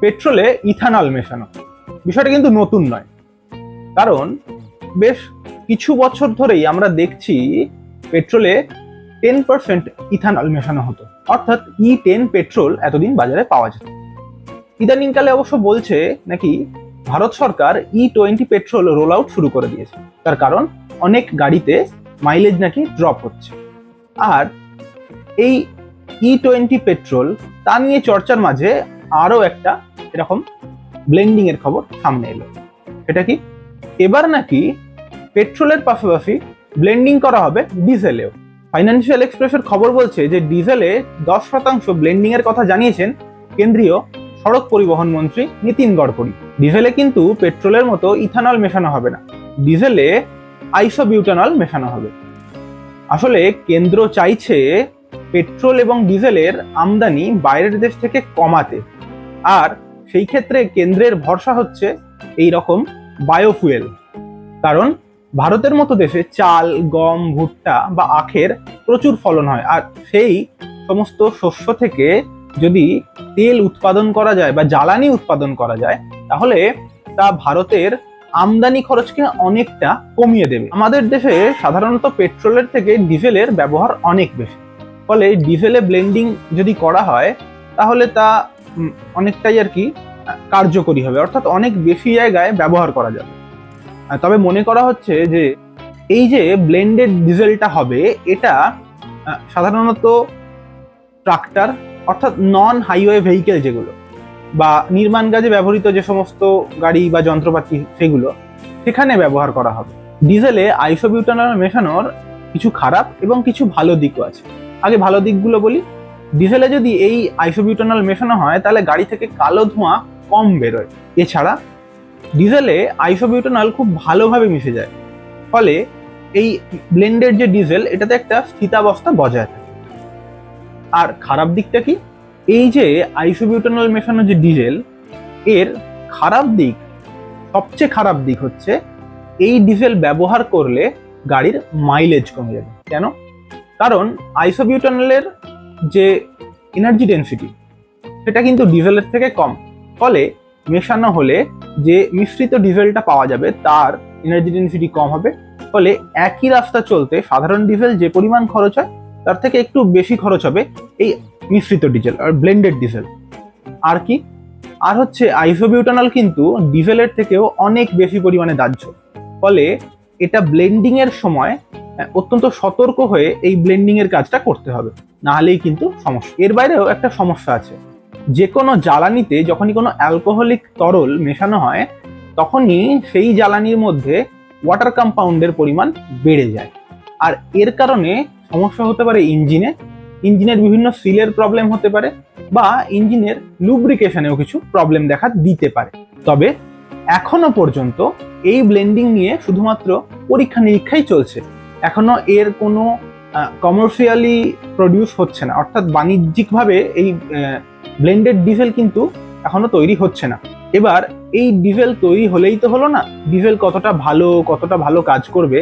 পেট্রোলে ethanol মেশানো। বিষয়টা কিন্তু নতুন নয়। কারণ বেশ কিছু বছর ধরেই আমরা দেখছি পেট্রোলে টেন পার্সেন্ট ইথানল মেশানো হতো। অর্থাৎ ই টেন পেট্রোল এতদিন বাজারে পাওয়া যেত। ইদানিংকালে অবশ্য বলছে নাকি ভারত সরকার E twenty petrol roll out শুরু করে দিয়েছে। তার কারণ অনেক গাড়িতে মাইলেজ নাকি ড্রপ হচ্ছে। আর এই ই টোয়েন্টি পেট্রোল তা নিয়ে চর্চার মাঝে আরও একটা এরকম ব্লেন্ডিং এর খবর সামনে এলো। সেটা কি? এবার নাকি পেট্রোলের পাশাপাশি ব্লেন্ডিং করা হবে ডিজেলেও। ফাইন্যান্সিয়াল এক্সপ্রেসের খবর বলছে যে ডিজেলে দশ শতাংশ ব্লেন্ডিং এর কথা জানিয়েছেন কেন্দ্রীয় সড়ক পরিবহন মন্ত্রী নীতিন গডকরি। ডিজেলে কিন্তু পেট্রোলের মতো ইথানল মেশানো হবে না। ডিজেলে আইসোবিউটানল মেশানো হবে। আসলে কেন্দ্র চাইছে পেট্রোল এবং ডিজেলের আমদানি বাইরের দেশ থেকে কমাতে। আর সেই ক্ষেত্রে কেন্দ্রের ভরসা হচ্ছে এই রকম বায়োফুয়েল কারণ ভারতের মতো দেশে চাল, গম, ভুট্টা বা আখের প্রচুর ফলন হয় আর সেই সমস্ত শস্য থেকে যদি তেল উৎপাদন করা যায় বা জ্বালানি উৎপাদন করা যায়, তাহলে তা ভারতের আমদানি খরচকে অনেকটা কমিয়ে দেবে। আমাদের দেশে সাধারণত পেট্রোলের থেকে ডিজেলের ব্যবহার অনেক বেশি। ফলে ডিজেলে ব্লেন্ডিং যদি করা হয়, তাহলে তা অনেকটাই আর কি কার্যকরী হবে। অর্থাৎ অনেক বেশি জায়গায় ব্যবহার করা যাবে। তবে মনে করা হচ্ছে যে, এই যে ব্লেন্ডেড ডিজেলটা হবে, এটা সাধারণত ট্রাক্টর অর্থাৎ নন হাইওয়ে ভেহিকেল যেগুলো, বা নির্মাণ কাজে ব্যবহৃত যে সমস্ত গাড়ি বা যন্ত্রপাতি, সেগুলো, সেখানে ব্যবহার করা হবে। ডিজেলে আইসোবিউটানল মেশানোর কিছু খারাপ এবং কিছু ভালো দিকও আছে। আগে ভালো দিকগুলো বলি ডিজেলে যদি এই আইসোবিউটানল মেশানো হয়, তাহলে গাড়ি থেকে কালো ধোঁয়া কম বেরোয়। এছাড়া ডিজেলে আইসোবিউটানল খুব ভালোভাবে মিশে যায়। ফলে এই ব্লেন্ডেড যে ডিজেল, এটাতে একটা স্থিতাবস্থা বজায় থাকে। আর খারাপ দিকটা কি? এই যে আইসোবিউটানল মেশানো যে ডিজেল, এর খারাপ দিক, সবচেয়ে খারাপ দিক হচ্ছে, এই ডিজেল ব্যবহার করলে গাড়ির মাইলেজ কমে যাবে। কেন? কারণ আইসোবিউটানলের যে এনার্জি ডেন্সিটি সেটা কিন্তু ডিজেলের থেকে কম। ফলে মেশানো হলে যে মিশ্রিত ডিজেলটা পাওয়া যাবে, তার এনার্জি ডেন্সিটি কম হবে। ফলে একই রাস্তা চলতে সাধারণ ডিজেল যে পরিমাণ খরচ হয়, তার থেকে একটু বেশি খরচ হবে এই মিশ্রিত ডিজেল আর ব্লেন্ডেড ডিজেল আর কি? আর হচ্ছে আইসোবিউটানল কিন্তু ডিজেলের থেকেও অনেক বেশি পরিমাণে দাহ্য। ফলে এটা ব্লেন্ডিংয়ের সময় অত্যন্ত সতর্ক হয়ে এই ব্লেন্ডিং এর কাজটা করতে হবে। নাহলেই কিন্তু সমস্যা। এর বাইরেও একটা সমস্যা আছে। যে কোনো জ্বালানিতে যখনই কোনো অ্যালকোহলিক তরল মেশানো হয়, তখনই সেই জ্বালানির মধ্যে ওয়াটার কম্পাউন্ডের পরিমাণ বেড়ে যায়। আর এর কারণে সমস্যা হতে পারে ইঞ্জিনে ইঞ্জিনের বিভিন্ন সিলের প্রবলেম হতে পারে বা ইঞ্জিনের লুব্রিকেশনেও কিছু প্রবলেম দেখা দিতে পারে। তবে এখনও পর্যন্ত এই ব্লেন্ডিং নিয়ে শুধুমাত্র পরীক্ষা নিরীক্ষাই চলছে। এখনও এর কোনো কমার্শিয়ালি প্রডিউস হচ্ছে না। অর্থাৎ বাণিজ্যিকভাবে এই ব্লেন্ডেড ডিজেল কিন্তু এখনও তৈরি হচ্ছে না। এবার এই ডিজেল তৈরি হলেই তো হলো না ডিজেল কতটা ভালো কতটা ভালো কাজ করবে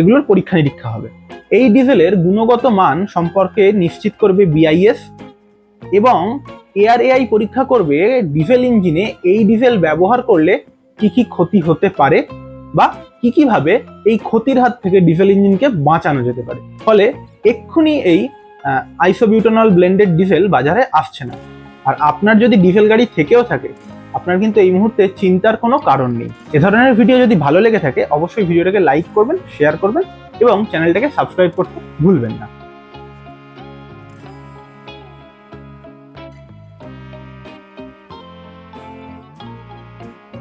এগুলোর পরীক্ষা নিরীক্ষা হবে। এই ডিজেলের গুণগত মান সম্পর্কে নিশ্চিত করবে বিআইএস এবং এআর এআই পরীক্ষা করবে ডিজেল ইঞ্জিনে এই ডিজেল ব্যবহার করলে কি কি ক্ষতি হতে পারে বা কি কীভাবে এই ক্ষতির হাত থেকে ডিজেল ইঞ্জিনকে বাঁচানো যেতে পারে? ফলে এক্ষুনি এই আইসোবিউটানল ব্লেন্ডেড ডিজেল বাজারে আসছে না। আর আপনার যদি ডিজেল গাড়ি থেকেও থাকে, আপনার কিন্তু এই মুহূর্তে চিন্তার কোনো কারণ নেই। এ ধরনের ভিডিও যদি ভালো লেগে থাকে, অবশ্যই ভিডিওটাকে লাইক করবেন শেয়ার করবেন এবং চ্যানেলটাকে সাবস্ক্রাইব করতে ভুলবেন না।